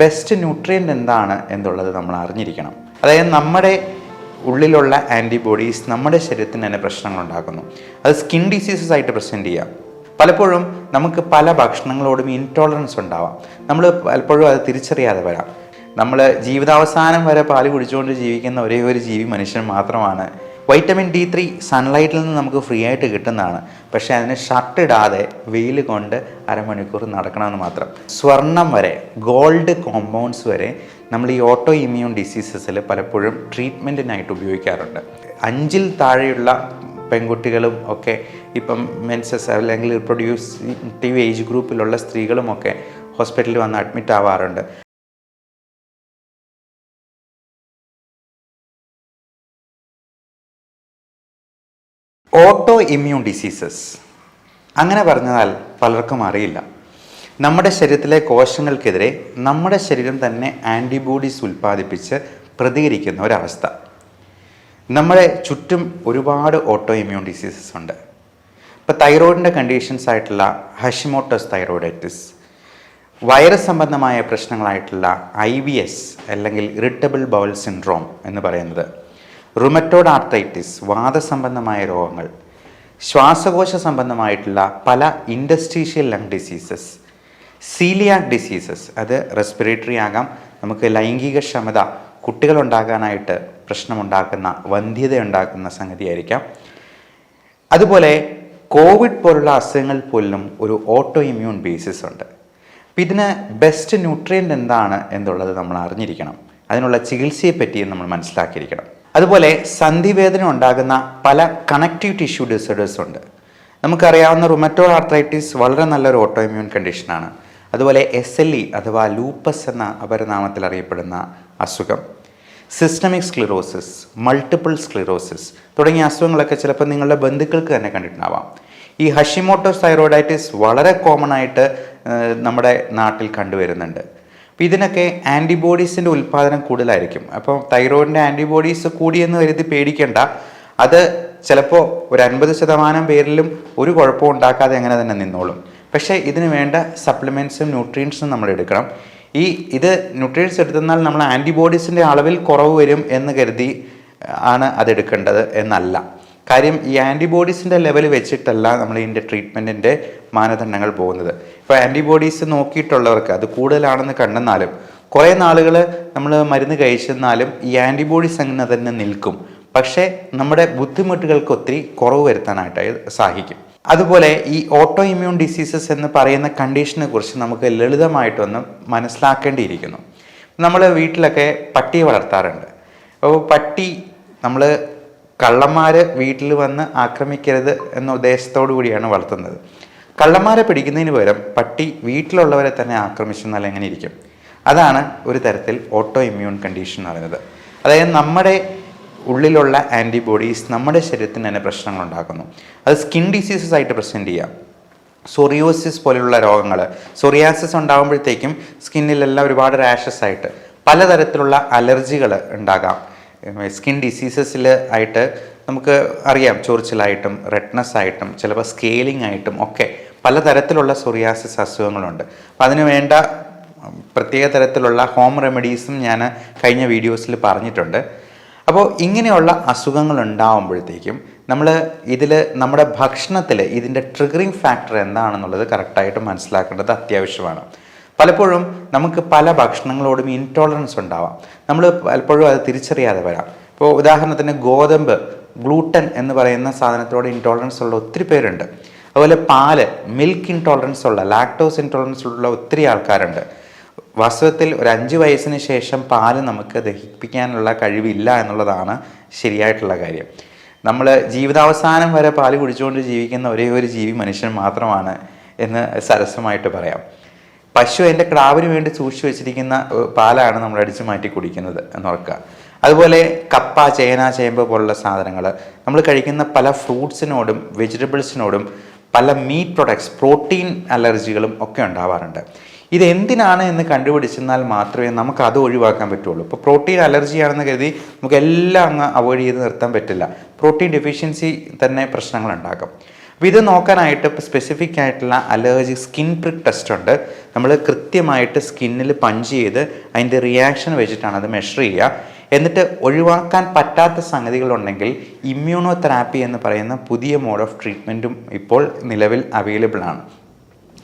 Best nutrient എന്താണ് എന്നുള്ളത് നമ്മൾ അറിഞ്ഞിരിക്കണം. അതായത് നമ്മുടെ ഉള്ളിലുള്ള ആന്റിബോഡീസ് നമ്മുടെ ശരീരത്തിന് തന്നെ പ്രശ്നങ്ങൾ ഉണ്ടാക്കുന്നു. അത് സ്കിൻ ഡിസീസസ് ആയിട്ട് പ്രസന്റ് ചെയ്യാം. പലപ്പോഴും നമുക്ക് പല ഭക്ഷണങ്ങളോടും ഇൻടോളറൻസ് ഉണ്ടാവാം. നമ്മൾ പലപ്പോഴും അത് തിരിച്ചറിയാതെ വരാം. നമ്മൾ ജീവിതാവസാനം വരെ പാൽ കുടിച്ചുകൊണ്ട് ജീവിക്കുന്ന ഒരേ ഒരു ജീവി മനുഷ്യൻ മാത്രമാണ് വൈറ്റമിൻ ഡി ത്രീ സൺലൈറ്റിൽ നിന്ന് നമുക്ക് ഫ്രീ ആയിട്ട് കിട്ടുന്നതാണ്. പക്ഷേ അതിന് ഷർട്ട് ഇടാതെ വെയിൽ കൊണ്ട് അരമണിക്കൂർ നടക്കണമെന്ന് മാത്രം. സ്വർണം വരെ ഗോൾഡ് കോമ്പൗണ്ട്സ് വരെ നമ്മൾ ഈ ഓട്ടോ ഇമ്മ്യൂൺ ഡിസീസസിൽ പലപ്പോഴും ട്രീറ്റ്മെന്റിനായിട്ട് ഉപയോഗിക്കാറുണ്ട്. അഞ്ചിൽ താഴെയുള്ള പെൺകുട്ടികളും ഒക്കെ ഇപ്പം മെൻസസ് അല്ലെങ്കിൽ റിപ്രൊഡ്യൂസീവ് ഏജ് ഗ്രൂപ്പിലുള്ള സ്ത്രീകളുമൊക്കെ ഹോസ്പിറ്റലിൽ വന്ന് അഡ്മിറ്റ് ആവാറുണ്ട്. Auto immune diseases. അങ്ങനെ പറഞ്ഞാൽ പലർക്കും അറിയില്ല. നമ്മുടെ ശരീരത്തിലെ കോശങ്ങൾക്കെതിരെ നമ്മുടെ ശരീരം തന്നെ ആന്റിബോഡീസ് ഉൽപ്പാദിപ്പിച്ച് പ്രതികരിക്കുന്ന ഒരവസ്ഥ. നമ്മുടെ ചുറ്റും ഒരുപാട് ഓട്ടോ ഇമ്മ്യൂൺ ഡിസീസസ് ഉണ്ട്. ഇപ്പോൾ തൈറോയിഡിന്റെ കണ്ടീഷൻസ് ആയിട്ടുള്ള ഹഷിമോട്ടോസ് തൈറോയിഡൈറ്റിസ് വൈറസ് സംബന്ധമായ പ്രശ്നങ്ങളായിട്ടുള്ള ഐ വി എസ് അല്ലെങ്കിൽ ഇറിറ്റബിൾ ബൗൾ സിൻഡ്രോം എന്ന് പറയുന്നത് റുമറ്റോഡ് ആർത്തൈറ്റിസ് വാദസംബന്ധമായ രോഗങ്ങൾ ശ്വാസകോശ സംബന്ധമായിട്ടുള്ള പല interstitial lung diseases celiac diseases അത് റെസ്പിറേറ്ററി ആകാം. നമുക്ക് ലൈംഗിക ക്ഷമത കുട്ടികളുണ്ടാകാനായിട്ട് പ്രശ്നമുണ്ടാക്കുന്ന വന്ധ്യത ഉണ്ടാക്കുന്ന സംഗതിയായിരിക്കാം. അതുപോലെ കോവിഡ് പോലുള്ള അസുഖങ്ങൾ പോലും ഒരു ഓട്ടോ ഇമ്മ്യൂൺ ബേസിസ് ഉണ്ട്. അപ്പം ഇതിന് ബെസ്റ്റ് ന്യൂട്രിയന്റ് എന്താണ് എന്നുള്ളത് നമ്മൾ അറിഞ്ഞിരിക്കണം. അതിനുള്ള ചികിത്സയെ പറ്റിയും നമ്മൾ മനസ്സിലാക്കിയിരിക്കണം. അതുപോലെ സന്ധിവേദന ഉണ്ടാകുന്ന പല കണക്റ്റീവ് ടിഷ്യൂ ഡിസോർഡേഴ്സ് ഉണ്ട്. നമുക്കറിയാവുന്ന റുമറ്റോ ആർത്രൈറ്റിസ് വളരെ നല്ലൊരു ഓട്ടോ ഇമ്മ്യൂൺ കണ്ടീഷനാണ് അതുപോലെ എസ് എൽ ഇ അഥവാ ലൂപ്പസ് എന്ന അപരനാമത്തിൽ അറിയപ്പെടുന്ന അസുഖം. സിസ്റ്റമിക് സ്ക്ലിറോസിസ് മൾട്ടിപ്പിൾ സ്ക്ലിറോസിസ് തുടങ്ങിയ അസുഖങ്ങളൊക്കെ ചിലപ്പോൾ നിങ്ങളുടെ ബന്ധുക്കൾക്ക് തന്നെ കണ്ടിട്ടുണ്ടാവാം. ഈ ഹഷിമോട്ടോസ് തൈറോയിഡൈറ്റിസ് വളരെ കോമൺ ആയിട്ട് നമ്മുടെ നാട്ടിൽ കണ്ടുവരുന്നുണ്ട്. അപ്പോൾ ഇതിനൊക്കെ ആന്റിബോഡീസിന്റെ ഉൽപ്പാദനം കൂടുതലായിരിക്കും. അപ്പോൾ തൈറോയിഡിന്റെ ആന്റിബോഡീസ് കൂടിയെന്ന് കരുതി പേടിക്കേണ്ട. അത് ചിലപ്പോൾ ഒരു അൻപത് ശതമാനം പേരിലും ഒരു കുഴപ്പവും ഉണ്ടാക്കാതെ അങ്ങനെ തന്നെ നിന്നോളും. പക്ഷേ ഇതിന് വേണ്ട സപ്ലിമെന്റ്സും ന്യൂട്രിയൻസും നമ്മൾ എടുക്കണം. ഈ ഇത് ന്യൂട്രിയൻസ് എടുത്തെന്നാൽ നമ്മൾ ആന്റിബോഡീസിന്റെ അളവിൽ കുറവ് വരും എന്ന് കരുതി ആണ് അതെടുക്കേണ്ടത് എന്നല്ല. കാര്യം ഈ ആന്റിബോഡീസിന്റെ ലെവൽ വെച്ചിട്ടല്ല നമ്മൾ ഇതിന്റെ ട്രീറ്റ്മെന്റിന്റെ മാനദണ്ഡങ്ങൾ പോകുന്നത്. ഇപ്പോൾ ആന്റിബോഡീസ് നോക്കിയിട്ടുള്ളവർക്ക് അത് കൂടുതലാണെന്ന് കണ്ടെന്നാലും കുറേ നാളുകൾ നമ്മൾ മരുന്ന് കഴിച്ചെന്നാലും ഈ ആന്റിബോഡീസ് അങ്ങനെ തന്നെ നിൽക്കും. പക്ഷേ നമ്മുടെ ബുദ്ധിമുട്ടുകൾക്ക് ഒത്തിരി കുറവ് വരുത്താനായിട്ട് സാധിക്കും. അതുപോലെ ഈ ഓട്ടോ ഇമ്മ്യൂൺ ഡിസീസസ് എന്ന് പറയുന്ന കണ്ടീഷനെ കുറിച്ച് നമുക്ക് ലളിതമായിട്ടൊന്ന് മനസ്സിലാക്കേണ്ടിയിരിക്കുന്നു. നമ്മൾ വീട്ടിലൊക്കെ പട്ടിയെ വളർത്താറുണ്ട്. അപ്പോൾ പട്ടി നമ്മൾ കള്ളന്മാർ വീട്ടിൽ വന്ന് ആക്രമിക്കരുത് എന്ന ഉദ്ദേശത്തോടു കൂടിയാണ് വളർത്തുന്നത്. കള്ളന്മാരെ പിടിക്കുന്നതിന് പകരം പട്ടി വീട്ടിലുള്ളവരെ തന്നെ ആക്രമിച്ചെന്നാൽ എങ്ങനെ ഇരിക്കും അതാണ് ഒരു തരത്തിൽ ഓട്ടോ ഇമ്മ്യൂൺ കണ്ടീഷൻ എന്ന് പറയുന്നത്. അതായത് നമ്മുടെ ഉള്ളിലുള്ള ആന്റിബോഡീസ് നമ്മുടെ ശരീരത്തിന് തന്നെ പ്രശ്നങ്ങൾ ഉണ്ടാക്കുന്നു. അത് സ്കിൻ ഡിസീസസ് ആയിട്ട് പ്രസന്റ് ചെയ്യാം. സൊറിയോസിസ് പോലെയുള്ള രോഗങ്ങൾ സൊറിയാസിസ് ഉണ്ടാകുമ്പോഴത്തേക്കും സ്കിന്നിലെല്ലാം ഒരുപാട് റാഷസ് ആയിട്ട് പലതരത്തിലുള്ള അലർജികൾ ഉണ്ടാകാം. സ്കിൻ ഡിസീസസിൽ ആയിട്ട് നമുക്ക് അറിയാം. ചൊറിച്ചിലായിട്ടും റെഡ്നസ് ആയിട്ടും ചിലപ്പോൾ സ്കെയിലിംഗ് ആയിട്ടും ഒക്കെ പലതരത്തിലുള്ള സൊറിയാസിസ് അസുഖങ്ങളുണ്ട്. അപ്പം അതിന് വേണ്ട പ്രത്യേക തരത്തിലുള്ള ഹോം റെമഡീസും ഞാൻ കഴിഞ്ഞ വീഡിയോസിൽ പറഞ്ഞിട്ടുണ്ട്. അപ്പോൾ ഇങ്ങനെയുള്ള അസുഖങ്ങൾ ഉണ്ടാവുമ്പോഴത്തേക്കും നമ്മൾ ഇതിൽ നമ്മുടെ ഭക്ഷണത്തിൽ ഇതിന്റെ ട്രിഗറിങ് ഫാക്ടർ എന്താണെന്നുള്ളത് കറക്റ്റായിട്ട് മനസ്സിലാക്കേണ്ടത് അത്യാവശ്യമാണ്. പലപ്പോഴും നമുക്ക് പല ഭക്ഷണങ്ങളോടും ഇൻടോളറൻസ് ഉണ്ടാവാം. നമ്മൾ പലപ്പോഴും അത് തിരിച്ചറിയാതെ വരാം. ഇപ്പോൾ ഉദാഹരണത്തിന് ഗോതമ്പ് ഗ്ലൂട്ടൻ എന്ന് പറയുന്ന സാധനത്തോട് ഇൻടോളറൻസ് ഉള്ള ഒത്തിരി പേരുണ്ട്. അതുപോലെ പാൽ മിൽക്ക് ഇൻടോളറൻസ് ഉള്ള ലാക്ടോസ് ഇൻടോളറൻസ് ഉള്ള ഒത്തിരി ആൾക്കാരുണ്ട്. വാസ്തവത്തിൽ ഒരു അഞ്ച് വയസ്സിന് ശേഷം പാൽ നമുക്ക് ദഹിപ്പിക്കാനുള്ള കഴിവില്ല എന്നുള്ളതാണ് ശരിയായിട്ടുള്ള കാര്യം. നമ്മൾ ജീവിതാവസാനം വരെ പാൽ കുടിച്ചുകൊണ്ട് ജീവിക്കുന്ന ഒരേ ഒരു ജീവി മനുഷ്യൻ മാത്രമാണ് എന്ന് സരസമായിട്ട് പറയാം. പശു അതിന്റെ ക്രാവിന് വേണ്ടി സൂക്ഷിച്ചു വെച്ചിരിക്കുന്ന പാലാണ് നമ്മൾ അടിച്ചു മാറ്റി കുടിക്കുന്നത് എന്ന് ഓർക്കുക. അതുപോലെ കപ്പ ചേന ചേമ്പ് പോലുള്ള സാധനങ്ങൾ. നമ്മൾ കഴിക്കുന്ന പല ഫ്രൂട്ട്സിനോടും വെജിറ്റബിൾസിനോടും പല മീറ്റ് പ്രൊഡക്ട്സ് പ്രോട്ടീൻ അലർജികളും ഒക്കെ ഉണ്ടാവാറുണ്ട്. ഇത് എന്തിനാണ് എന്ന് കണ്ടുപിടിച്ചെന്നാൽ മാത്രമേ നമുക്ക് അത് ഒഴിവാക്കാൻ പറ്റുള്ളൂ. ഇപ്പോൾ പ്രോട്ടീൻ അലർജി ആണെന്ന് കരുതി നമുക്ക് എല്ലാം അങ്ങ് അവോയ്ഡ് ചെയ്ത് നിർത്താൻ പറ്റില്ല. പ്രോട്ടീൻ ഡെഫിഷ്യൻസി തന്നെ പ്രശ്നങ്ങൾ ഉണ്ടാക്കും. അപ്പോൾ ഇത് നോക്കാനായിട്ട് ഇപ്പോൾ സ്പെസിഫിക് ആയിട്ടുള്ള അലർജി സ്കിൻ പ്രിക് ടെസ്റ്റ് ഉണ്ട്. നമ്മൾ കൃത്യമായിട്ട് സ്കിന്നിൽ പഞ്ച് ചെയ്ത് അതിന്റെ റിയാക്ഷൻ വെച്ചിട്ടാണ് അത് മെഷർ ചെയ്യുക. എന്നിട്ട് ഒഴിവാക്കാൻ പറ്റാത്ത സംഗതികളുണ്ടെങ്കിൽ ഇമ്മ്യൂണോ തെറാപ്പി എന്ന് പറയുന്ന പുതിയ മോഡ് ഓഫ് ട്രീറ്റ്മെന്റും ഇപ്പോൾ നിലവിൽ അവൈലബിൾ ആണ്.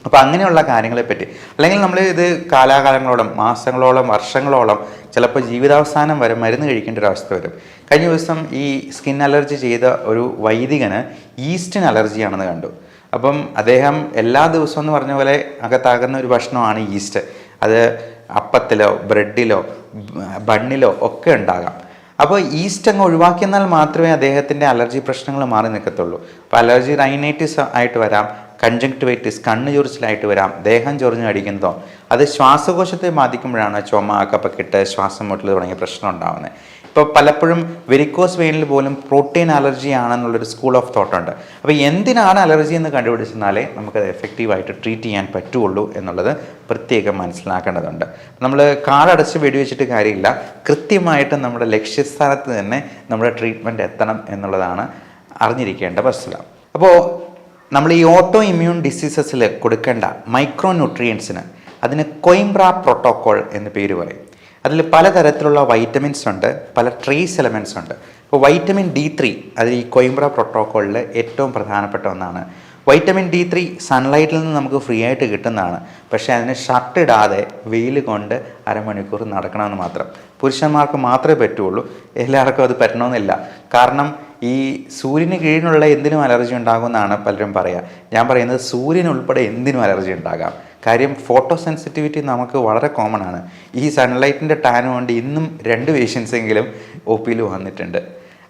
അപ്പോൾ അങ്ങനെയുള്ള കാര്യങ്ങളെപ്പറ്റി അല്ലെങ്കിൽ നമ്മൾ ഇത് കാലാകാലങ്ങളോളം മാസങ്ങളോളം വർഷങ്ങളോളം ചിലപ്പോൾ ജീവിതാവസാനം വരെ മരുന്ന് കഴിക്കേണ്ട ഒരു അവസ്ഥ വരും. കഴിഞ്ഞ ദിവസം ഈ സ്കിൻ അലർജി ചെയ്ത ഒരു വൈദികന് ഈസ്റ്റിന് അലർജിയാണെന്ന് കണ്ടു. അപ്പം അദ്ദേഹം എല്ലാ ദിവസവും എന്ന് പറഞ്ഞ പോലെ അകത്താകുന്ന ഒരു ഭക്ഷണമാണ് ഈസ്റ്റ്. അത് അപ്പത്തിലോ ബ്രെഡിലോ ബണ്ണിലോ ഒക്കെ ഉണ്ടാകാം. അപ്പോൾ ഈസ്റ്റ് അങ്ങ് ഒഴിവാക്കിയെന്നാൽ മാത്രമേ അദ്ദേഹത്തിന്റെ അലർജി പ്രശ്നങ്ങൾ മാറി നിൽക്കത്തുള്ളൂ. അപ്പോൾ അലർജി റൈനൈറ്റിസ് ആയിട്ട് വരാം കൺജങ്ക്ടിവൈറ്റിസ് കണ്ണ് ചൊറിച്ചിലായിട്ട് വരാം ദേഹം ചൊറിഞ്ഞ് അടിക്കുന്നതോ അത് ശ്വാസകോശത്തെ ബാധിക്കുമ്പോഴാണ് ചുമ കപ്പക്കെട്ട് ശ്വാസം മുട്ടൽ തുടങ്ങിയ പ്രശ്നം ഉണ്ടാകുന്നത് ഇപ്പോൾ പലപ്പോഴും വെരിക്കോസ് വെയിനിൽ പോലും പ്രോട്ടീൻ അലർജി ആണെന്നുള്ളൊരു സ്കൂൾ ഓഫ് തോട്ട് ഉണ്ട്. അപ്പോൾ എന്തിനാണ് അലർജി എന്ന് കണ്ടുപിടിച്ചെന്നാലേ നമുക്കത് എഫക്റ്റീവായിട്ട് ട്രീറ്റ് ചെയ്യാൻ പറ്റുള്ളൂ എന്നുള്ളത് പ്രത്യേകം മനസ്സിലാക്കേണ്ടതുണ്ട്. നമ്മൾ കാടടച്ച് വെടിവെച്ചിട്ട് കാര്യമില്ല. കൃത്യമായിട്ട് നമ്മുടെ ലക്ഷ്യസ്ഥാനത്ത് തന്നെ നമ്മുടെ ട്രീറ്റ്മെന്റ് എത്തണം എന്നുള്ളതാണ് അറിഞ്ഞിരിക്കേണ്ട വസ്തുത. അപ്പോൾ നമ്മൾ ഈ ഓട്ടോ ഇമ്മ്യൂൺ ഡിസീസസിൽ കൊടുക്കേണ്ട മൈക്രോ ന്യൂട്രിയൻസിന് അതിന് കൊയിംബ്ര പ്രോട്ടോക്കോൾ എന്ന് പേര് പറയും. അതിൽ പലതരത്തിലുള്ള വൈറ്റമിൻസ് ഉണ്ട് പല ട്രേസ് എലമെന്റ്സ് ഉണ്ട്. ഇപ്പോൾ വൈറ്റമിൻ ഡി ത്രീ അതിൽ ഈ കൊയിംബ്ര പ്രോട്ടോക്കോളിൽ ഏറ്റവും പ്രധാനപ്പെട്ട ഒന്നാണ്. വൈറ്റമിൻ ഡി ത്രീ സൺലൈറ്റിൽ നിന്ന് നമുക്ക് ഫ്രീ ആയിട്ട് കിട്ടുന്നതാണ്. പക്ഷേ അതിന് ഷർട്ട് ഇടാതെ വെയിൽ കൊണ്ട് അരമണിക്കൂർ നടക്കണമെന്ന് മാത്രം. പുരുഷന്മാർക്ക് മാത്രമേ പറ്റുള്ളൂ. എല്ലാവർക്കും അത് പറ്റണമെന്നില്ല. കാരണം ഈ സൂര്യന് കീഴിലുള്ള എന്തിനും അലർജി ഉണ്ടാകുമെന്നാണ് പലരും പറയുക ഞാൻ പറയുന്നത് സൂര്യൻ ഉൾപ്പെടെ എന്തിനും അലർജി ഉണ്ടാകാം. കാര്യം ഫോട്ടോ സെൻസിറ്റിവിറ്റി നമുക്ക് വളരെ കോമൺ ആണ് ഈ സൺലൈറ്റിന്റെ ടാൻ കൊണ്ട് ഇന്നും രണ്ട് പേഷ്യൻസെങ്കിലും ഒ പിയിൽ വന്നിട്ടുണ്ട്.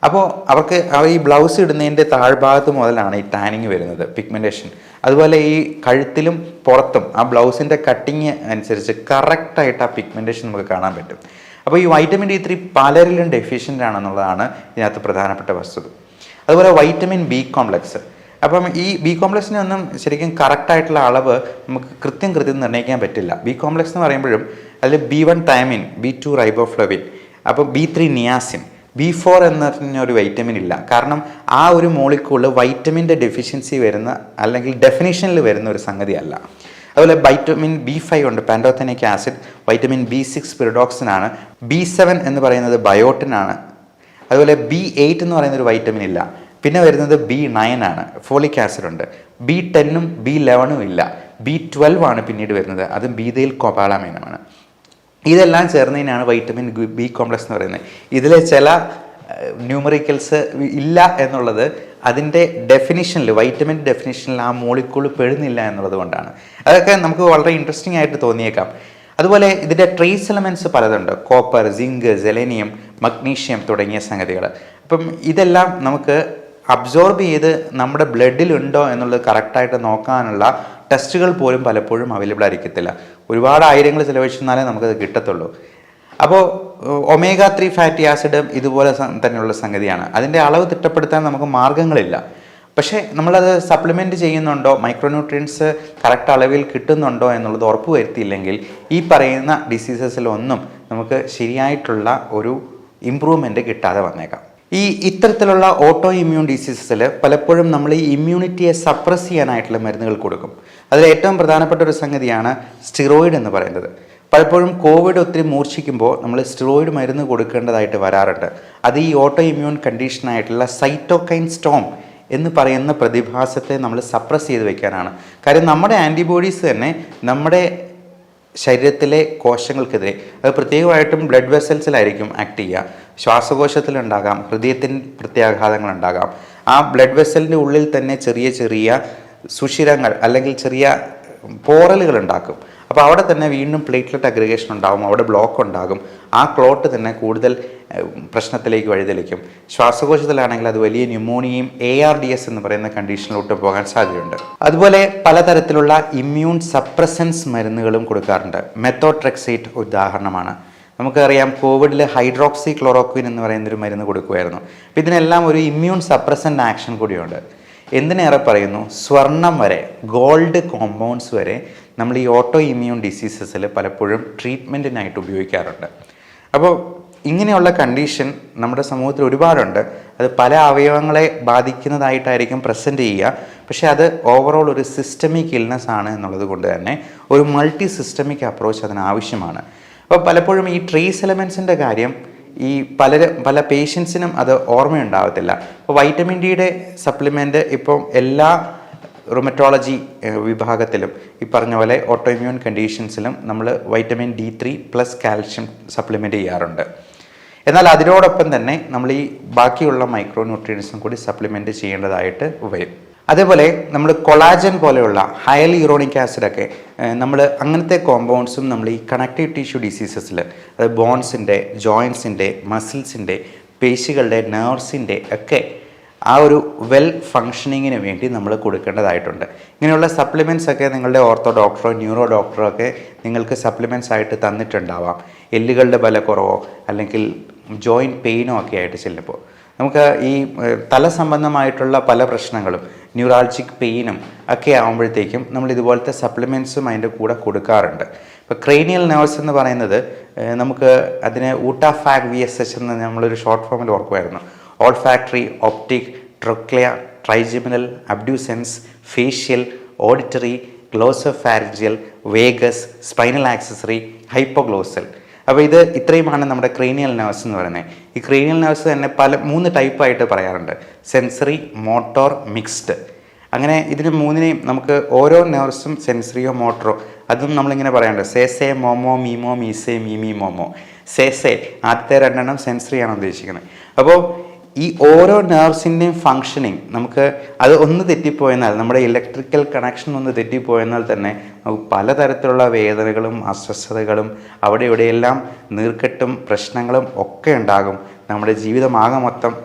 അപ്പോൾ അവർക്ക് അവർ ഈ ബ്ലൗസ് ഇടുന്നതിന്റെ താഴ്ഭാഗത്ത് മുതലാണ് ഈ ടാനിങ് വരുന്നത് പിഗ്മെന്റേഷൻ അതുപോലെ ഈ കഴുത്തിലും പുറത്തും ആ ബ്ലൗസിന്റെ കട്ടിങ് അനുസരിച്ച് കറക്റ്റായിട്ട് ആ പിഗ്മെന്റേഷൻ നമുക്ക് കാണാൻ പറ്റും. അപ്പോൾ ഈ വൈറ്റമിൻ ഡി ത്രീ പലരിലും ഡെഫിഷ്യന്റ് ആണെന്നുള്ളതാണ് ഇതിനകത്ത് പ്രധാനപ്പെട്ട വസ്തുത. അതുപോലെ വൈറ്റമിൻ ബി കോംപ്ലക്സ്. അപ്പം ഈ ബി കോംപ്ലക്സിനൊന്നും ശരിക്കും കറക്റ്റായിട്ടുള്ള അളവ് നമുക്ക് കൃത്യം കൃത്യം നിർണയിക്കാൻ പറ്റില്ല. ബി കോംപ്ലക്സ് എന്ന് പറയുമ്പോഴും അതിൽ B one thiamine B two riboflavin അപ്പോൾ B three niacin B four എന്ന് പറഞ്ഞ ഒരു വൈറ്റമിൻ ഇല്ല. കാരണം ആ ഒരു മോളിക്കൂളിൽ വൈറ്റമിന്റെ ഡെഫിഷ്യൻസി വരുന്ന അല്ലെങ്കിൽ ഡെഫിനിഷനിൽ വരുന്ന ഒരു സംഗതിയല്ല അതുപോലെ വൈറ്റമിൻ ബി ഫൈവ് ഉണ്ട്. Pantothenic acid vitamin B six pyridoxine ആണ്. ബി സെവൻ എന്ന് പറയുന്നത് ബയോട്ടിൻ ആണ്. അതുപോലെ ബി എയ്റ്റ് എന്ന് പറയുന്ന ഒരു വൈറ്റമിൻ ഇല്ല. പിന്നെ വരുന്നത് ബി നയൻ ആണ്. ഫോളിക് ആസിഡ് ഉണ്ട്. ബി ടെന്നും ബി ലെവനും ഇല്ല. ബി ട്വൽവ് ആണ് പിന്നീട് വരുന്നത്. അതും ബീതയിൽ കൊപാളാമീനമാണ്. ഇതെല്ലാം ചേർന്നതിനാണ് വൈറ്റമിൻ ബി കോംപ്ലക്സ് എന്ന് പറയുന്നത്. ഇതിലെ ചില ന്യൂമറിക്കൽസ് ഇല്ല എന്നുള്ളത് അതിന്റെ ഡെഫിനിഷനിൽ വൈറ്റമിൻ ഡെഫിനിഷനിൽ ആ മോളിക്കൂൾ പെടുന്നില്ല എന്നുള്ളത് കൊണ്ടാണ്. അതൊക്കെ നമുക്ക് വളരെ ഇൻട്രസ്റ്റിംഗ് ആയിട്ട് തോന്നിയേക്കാം. അതുപോലെ ഇതിന്റെ ട്രേസ് എലമെന്റ്സ് പലതുണ്ട്. കോപ്പർ സിങ്ക് സെലേനിയം മഗ്നീഷ്യം തുടങ്ങിയ സംഗതികൾ അപ്പം ഇതെല്ലാം നമുക്ക് അബ്സോർബ് ചെയ്ത് നമ്മുടെ ബ്ലഡിലുണ്ടോ എന്നുള്ളത് കറക്റ്റായിട്ട് നോക്കാനുള്ള ടെസ്റ്റുകൾ പോലും പലപ്പോഴും അവൈലബിൾ ആയിരിക്കത്തില്ല. ഒരുപാട് ആയിരങ്ങൾ ചിലവഴിച്ചെന്നാലേ നമുക്കത് കിട്ടത്തുള്ളൂ. അപ്പോൾ ഒമേഗ ത്രീ ഫാറ്റി ആസിഡും ഇതുപോലെ തന്നെയുള്ള സംഗതിയാണ്. അതിന്റെ അളവ് തിട്ടപ്പെടുത്താൻ നമുക്ക് മാർഗങ്ങളില്ല. പക്ഷേ നമ്മളത് സപ്ലിമെന്റ് ചെയ്യുന്നുണ്ടോ മൈക്രോന്യൂട്രിയൻസ് കറക്റ്റ് അളവിൽ കിട്ടുന്നുണ്ടോ എന്നുള്ളത് ഉറപ്പ് വരുത്തിയില്ലെങ്കിൽ ഈ പറയുന്ന ഡിസീസസിലൊന്നും നമുക്ക് ശരിയായിട്ടുള്ള ഒരു ഇമ്പ്രൂവ്മെന്റ് കിട്ടാതെ വന്നേക്കാം. ഈ ഇത്തരത്തിലുള്ള ഓട്ടോ ഇമ്മ്യൂൺ ഡിസീസസിൽ പലപ്പോഴും നമ്മൾ ഈ ഇമ്മ്യൂണിറ്റിയെ സപ്രസ് ചെയ്യാനായിട്ടുള്ള മരുന്നുകൾ കൊടുക്കും. അതിൽ ഏറ്റവും പ്രധാനപ്പെട്ട ഒരു സംഗതിയാണ് സ്റ്റിറോയിഡ് എന്ന് പറയുന്നത്. പലപ്പോഴും കോവിഡ് ഒത്തിരി മൂർച്ഛിക്കുമ്പോൾ നമ്മൾ സ്റ്റിറോയിഡ് മരുന്ന് കൊടുക്കേണ്ടതായിട്ട് വരാറുണ്ട്. അത് ഈ ഓട്ടോ ഇമ്മ്യൂൺ കണ്ടീഷനായിട്ടുള്ള സൈറ്റോകൈൻ സ്റ്റോം എന്ന് പറയുന്ന പ്രതിഭാസത്തെ നമ്മൾ സപ്രസ് ചെയ്ത് വെക്കാനാണ്. കാര്യം നമ്മുടെ ആന്റിബോഡീസ് തന്നെ നമ്മുടെ ശരീരത്തിലെ കോശങ്ങൾക്കെതിരെ. അത് പ്രത്യേകമായിട്ടും ബ്ലഡ് വെസൽസിലായിരിക്കും ആക്ട് ചെയ്യുക. ശ്വാസകോശത്തിലുണ്ടാകാം ഹൃദയത്തിന് പ്രത്യാഘാതങ്ങളുണ്ടാകാം. ആ ബ്ലഡ് വെസലിന്റെ ഉള്ളിൽ തന്നെ ചെറിയ ചെറിയ സുഷിരങ്ങൾ അല്ലെങ്കിൽ ചെറിയ പോറലുകൾ ഉണ്ടാക്കും അപ്പോൾ അവിടെ തന്നെ വീണ്ടും പ്ലേറ്റ്ലെറ്റ് അഗ്രിഗേഷൻ ഉണ്ടാകും അവിടെ ബ്ലോക്ക് ഉണ്ടാകും. ആ ക്ലോട്ട് തന്നെ കൂടുതൽ പ്രശ്നത്തിലേക്ക് വഴിതെളിക്കും. ശ്വാസകോശത്തിലാണെങ്കിൽ അത് വലിയ ന്യൂമോണിയയും എ ആർ ഡി എസ് എന്ന് പറയുന്ന കണ്ടീഷനിലോട്ട് പോകാൻ സാധ്യതയുണ്ട്. അതുപോലെ പലതരത്തിലുള്ള ഇമ്മ്യൂൺ സപ്രസൻസ് മരുന്നുകളും കൊടുക്കാറുണ്ട്. മെത്തോട്രെക്സേറ്റ് ഉദാഹരണമാണ്. നമുക്കറിയാം കോവിഡിൽ ഹൈഡ്രോക്സി ക്ലോറോക്വിൻ എന്ന് പറയുന്ന ഒരു മരുന്ന് കൊടുക്കുമായിരുന്നു അപ്പോൾ ഇതിനെല്ലാം ഒരു ഇമ്മ്യൂൺ സപ്രസന്റ് ആക്ഷൻ കൂടിയുണ്ട്. എന്തിനേറെ പറയുന്നു? സ്വർണം വരെ ഗോൾഡ് കോമ്പൗണ്ട്സ് വരെ നമ്മൾ ഈ ഓട്ടോ ഇമ്മ്യൂൺ ഡിസീസസിൽ പലപ്പോഴും ട്രീറ്റ്മെന്റിനായിട്ട് ഉപയോഗിക്കാറുണ്ട്. അപ്പോൾ ഇങ്ങനെയുള്ള കണ്ടീഷൻ നമ്മുടെ സമൂഹത്തിൽ ഒരുപാടുണ്ട്. അത് പല അവയവങ്ങളെ ബാധിക്കുന്നതായിട്ടായിരിക്കും പ്രസന്റ് ചെയ്യുക. പക്ഷേ അത് ഓവറോൾ ഒരു സിസ്റ്റമിക് ഇൽനെസ് ആണ് എന്നുള്ളത് കൊണ്ട് തന്നെ ഒരു മൾട്ടി സിസ്റ്റമിക് അപ്രോച്ച് അതിന് ആവശ്യമാണ്. അപ്പോൾ പലപ്പോഴും ഈ ട്രേസ് എലമെൻസിന്റെ കാര്യം ഈ പല പല പേഷ്യൻസിനും അത് ഓർമ്മയുണ്ടാവത്തില്ല. അപ്പോൾ വൈറ്റമിൻ ഡിയുടെ സപ്ലിമെന്റ് ഇപ്പം എല്ലാ റൊമറ്റോളജി വിഭാഗത്തിലും ഈ പറഞ്ഞ പോലെ ഓട്ടോഇമ്യൂൺ കണ്ടീഷൻസിലും നമ്മൾ vitamin D three plus calcium supplement ചെയ്യാറുണ്ട്. എന്നാൽ അതിനോടൊപ്പം തന്നെ നമ്മൾ ഈ ബാക്കിയുള്ള മൈക്രോ ന്യൂട്രിയൻസും കൂടി സപ്ലിമെന്റ് ചെയ്യേണ്ടതായിട്ട് വരും. അതേപോലെ നമ്മൾ കൊളാജൻ പോലെയുള്ള ഹയൽ യൂറോണിക് ആസിഡൊക്കെ നമ്മൾ അങ്ങനത്തെ കോമ്പൗണ്ട്സും നമ്മൾ ഈ കണക്റ്റീവ് ടിഷ്യൂ ഡിസീസസിൽ അത് ബോൺസിന്റെ ജോയിൻസിന്റെ മസിൽസിന്റെ പേശികളുടെ നേർവ്സിന്റെ ഒക്കെ ആ ഒരു വെൽ ഫങ്ഷനിങ്ങിന് വേണ്ടി നമ്മൾ കൊടുക്കേണ്ടതായിട്ടുണ്ട്. ഇങ്ങനെയുള്ള സപ്ലിമെന്റ്സ് ഒക്കെ നിങ്ങളുടെ ഓർത്തോ ഡോക്ടറോ ന്യൂറോ ഡോക്ടറോ ഒക്കെ നിങ്ങൾക്ക് സപ്ലിമെന്റ്സ് ആയിട്ട് തന്നിട്ടുണ്ടാവാം. എല്ലുകളുടെ ബലക്കുറവോ അല്ലെങ്കിൽ ജോയിന്റ് പെയിനും ഒക്കെ ആയിട്ട് ചെല്ലുമ്പോൾ നമുക്ക് ഈ തല സംബന്ധമായിട്ടുള്ള പല പ്രശ്നങ്ങളും ന്യൂറാൾജിക് പെയിനും ഒക്കെ ആകുമ്പോഴത്തേക്കും നമ്മൾ ഇതുപോലത്തെ സപ്ലിമെന്റ്സും അതിന്റെ കൂടെ കൊടുക്കാറുണ്ട്. ഇപ്പോൾ ക്രേനിയൽ നേഴ്സ് എന്ന് പറയുന്നത് നമുക്ക് അതിനെ ഊട്ടാഫാക് വി എസ് എച്ച് എന്ന് നമ്മളൊരു ഷോർട്ട് ഫോമിൽ ഓർക്കുമായിരുന്നു. Olfactory optic trochlea trigeminal abducens facial auditory glossopharyngeal vagus spinal accessory hypoglossal അപ്പോൾ ഇത് ഇത്രയുമാണ് നമ്മുടെ ക്രീനിയൽ നെർവ്സ് എന്ന് പറയുന്നത്. ഈ ക്രീനിയൽ നെർവ്സ് തന്നെ പല മൂന്ന് ടൈപ്പായിട്ട് പറയാറുണ്ട്. Sensory motor mixed. അങ്ങനെ ഇതിന് മൂന്നിനെയും നമുക്ക് ഓരോ നെർവ്സും സെൻസറിയോ മോട്ടറോ അതും നമ്മളിങ്ങനെ പറയാറുണ്ട്. സേസേ മോമോ മീമോ മീസേ മീമി മോമോ സേസേ ആദ്യത്തെ രണ്ടെണ്ണം സെൻസറിയാണ് ഉദ്ദേശിക്കുന്നത്. അപ്പോൾ ഈ ഓരോ നേഴ്സിന്റെയും ഫങ്ഷനിങ് നമുക്ക് അത് ഒന്ന് തെറ്റിപ്പോയെന്നാൽ നമ്മുടെ ഇലക്ട്രിക്കൽ കണക്ഷൻ ഒന്ന് തെറ്റിപ്പോയെന്നാൽ തന്നെ നമുക്ക് പലതരത്തിലുള്ള വേദനകളും അസ്വസ്ഥതകളും അവിടെ ഇവിടെയെല്ലാം നീർക്കെട്ടും പ്രശ്നങ്ങളും ഒക്കെ ഉണ്ടാകും. നമ്മുടെ ജീവിതമാകെ മൊത്തം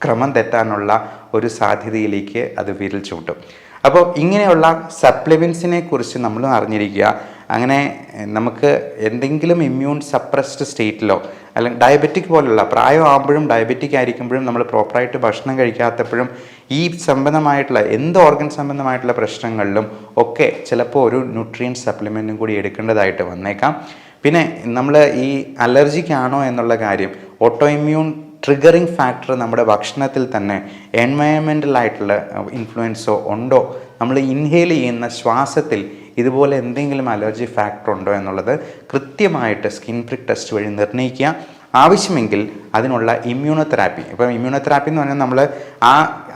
ക്രമം തെറ്റാനുള്ള ഒരു സാധ്യതയിലേക്ക് അത് വിരൽ ചൂട്ടും. അപ്പോൾ ഇങ്ങനെയുള്ള സപ്ലിമെൻസിനെ കുറിച്ച് നമ്മൾ അറിഞ്ഞിരിക്കുക. അങ്ങനെ നമുക്ക് എന്തെങ്കിലും ഇമ്മ്യൂൺ സപ്രസ്ഡ് സ്റ്റേറ്റിലോ അല്ലെങ്കിൽ ഡയബറ്റിക് പോലുള്ള പ്രായമാകുമ്പോഴും ഡയബറ്റിക് ആയിരിക്കുമ്പോഴും നമ്മൾ പ്രോപ്പറായിട്ട് ഭക്ഷണം കഴിക്കാത്തപ്പോഴും ഈ സംബന്ധമായിട്ടുള്ള എന്ത് ഓർഗൻ സംബന്ധമായിട്ടുള്ള പ്രശ്നങ്ങളിലും ഒക്കെ ചിലപ്പോൾ ഒരു ന്യൂട്രിയൻ സപ്ലിമെന്റും കൂടി എടുക്കേണ്ടതായിട്ട് വന്നേക്കാം. പിന്നെ നമ്മൾ ഈ അലർജിക്കാണോ എന്നുള്ള കാര്യം ഓട്ടോ ഇമ്മ്യൂൺ ട്രിഗറിങ് ഫാക്ടർ നമ്മുടെ ഭക്ഷണത്തിൽ തന്നെ എൻവയോൺമെന്റലായിട്ടുള്ള ഇൻഫ്ലുവൻസോ ഉണ്ടോ? നമ്മൾ ഇൻഹേൽ ചെയ്യുന്ന ശ്വാസത്തിൽ ഇതുപോലെ എന്തെങ്കിലും അലർജി ഫാക്ടർ ഉണ്ടോ എന്നുള്ളത് കൃത്യമായിട്ട് സ്കിൻ പ്രിക് ടെസ്റ്റ് വഴി നിർണയിക്കുക. ആവശ്യമെങ്കിൽ അതിനുള്ള ഇമ്മ്യൂണോതെറാപ്പി ഇപ്പം ഇമ്മ്യൂണോതെറാപ്പി എന്ന് പറഞ്ഞാൽ നമ്മൾ ആ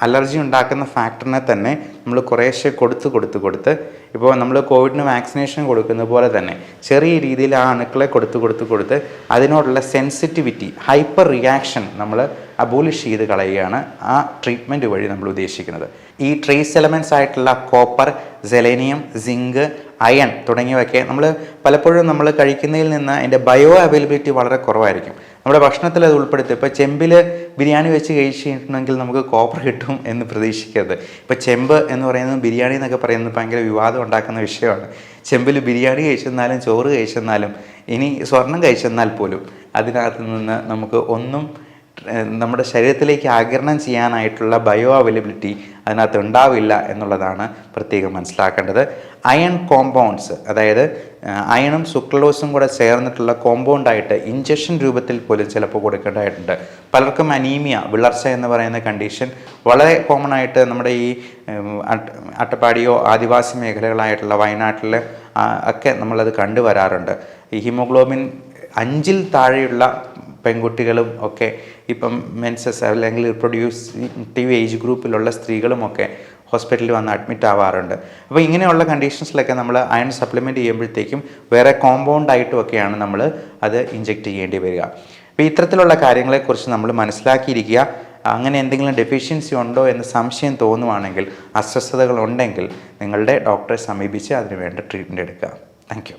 അലർജി ഉണ്ടാക്കുന്ന ഫാക്ടറിനെ തന്നെ നമ്മൾ കുറേശ്ശെ കൊടുത്ത് കൊടുത്ത് കൊടുത്ത് ഇപ്പോൾ നമ്മൾ കോവിഡിന് വാക്സിനേഷൻ കൊടുക്കുന്ന പോലെ തന്നെ ചെറിയ രീതിയിൽ ആ അണുക്കളെ കൊടുത്ത് കൊടുത്ത് കൊടുത്ത് അതിനോടുള്ള സെൻസിറ്റിവിറ്റി ഹൈപ്പർ റിയാക്ഷൻ നമ്മൾ അബോളിഷ് ചെയ്ത് കളയുകയാണ് ആ ട്രീറ്റ്മെന്റ് വഴി നമ്മൾ ഉദ്ദേശിക്കുന്നത്. ഈ ട്രേസ് എലമെന്റ്സ് ആയിട്ടുള്ള കോപ്പർ സെലേനിയം സിങ്ക് അയൺ തുടങ്ങിയവയൊക്കെ നമ്മൾ പലപ്പോഴും നമ്മൾ കഴിക്കുന്നതിൽ നിന്ന് അതിന്റെ ബയോ അവൈലബിലിറ്റി വളരെ കുറവായിരിക്കും. നമ്മുടെ ഭക്ഷണത്തിൽ അത് ഉൾപ്പെടുത്തി. ഇപ്പോൾ ചെമ്പിൽ ബിരിയാണി വെച്ച് കഴിച്ചിട്ടുണ്ടെങ്കിൽ നമുക്ക് കോപ്പർ കിട്ടും എന്ന് പ്രതീക്ഷിക്കരുത്. ഇപ്പോൾ ചെമ്പ് എന്ന് പറയുന്നത് ബിരിയാണി എന്നൊക്കെ പറയുന്നത് ഭയങ്കര വിവാദം ഉണ്ടാക്കുന്ന വിഷയമാണ്. ചെമ്പിൽ ബിരിയാണി കഴിച്ചെന്നാലും ചോറ് കഴിച്ചെന്നാലും ഇനി സ്വർണം കഴിച്ചെന്നാൽ പോലും അതിനകത്ത് നിന്ന് നമുക്ക് ഒന്നും നമ്മുടെ ശരീരത്തിലേക്ക് ആകിരണം ചെയ്യാനായിട്ടുള്ള ബയോ അവൈലബിലിറ്റി അതിനകത്ത് ഉണ്ടാവില്ല എന്നുള്ളതാണ് പ്രത്യേകം മനസ്സിലാക്കേണ്ടത്. അയൺ കോമ്പൗണ്ട്സ് അതായത് അയണും സുക്രലോസും കൂടെ ചേർന്നിട്ടുള്ള കോമ്പൗണ്ടായിട്ട് ഇഞ്ചക്ഷൻ രൂപത്തിൽ പോലും ചിലപ്പോൾ കൊടുക്കേണ്ടതായിട്ടുണ്ട്. പലർക്കും അനീമിയ വിളർച്ച എന്ന് പറയുന്ന കണ്ടീഷൻ വളരെ കോമൺ ആയിട്ട് നമ്മുടെ ഈ അട്ടപ്പാടിയോ ആദിവാസി മേഖലകളായിട്ടുള്ള വയനാട്ടിൽ ഒക്കെ നമ്മളത് കണ്ടുവരാറുണ്ട്. ഈ ഹിമോഗ്ലോബിൻ അഞ്ചിൽ താഴെയുള്ള പെൺകുട്ടികളും ഒക്കെ ഇപ്പം മെൻസസ് അല്ലെങ്കിൽ റിപ്രൊഡ്യൂസീവ് ഏജ് ഗ്രൂപ്പിലുള്ള സ്ത്രീകളുമൊക്കെ ഹോസ്പിറ്റലിൽ വന്ന് അഡ്മിറ്റ് ആവാറുണ്ട്. അപ്പോൾ ഇങ്ങനെയുള്ള കണ്ടീഷൻസിലൊക്കെ നമ്മൾ അയൺ സപ്ലിമെന്റ് ചെയ്യുമ്പോഴത്തേക്കും വേറെ കോമ്പൗണ്ട് ആയിട്ടുമൊക്കെയാണ് നമ്മൾ അത് ഇഞ്ചെക്റ്റ് ചെയ്യേണ്ടി വരിക. അപ്പോൾ ഇത്തരത്തിലുള്ള കാര്യങ്ങളെക്കുറിച്ച് നമ്മൾ മനസ്സിലാക്കിയിരിക്കുക. അങ്ങനെ എന്തെങ്കിലും ഡെഫിഷ്യൻസി ഉണ്ടോ എന്ന് സംശയം തോന്നുവാണെങ്കിൽ അസ്വസ്ഥതകൾ ഉണ്ടെങ്കിൽ നിങ്ങളുടെ ഡോക്ടറെ സമീപിച്ച് അതിനുവേണ്ട ട്രീറ്റ്മെന്റ് എടുക്കുക. താങ്ക്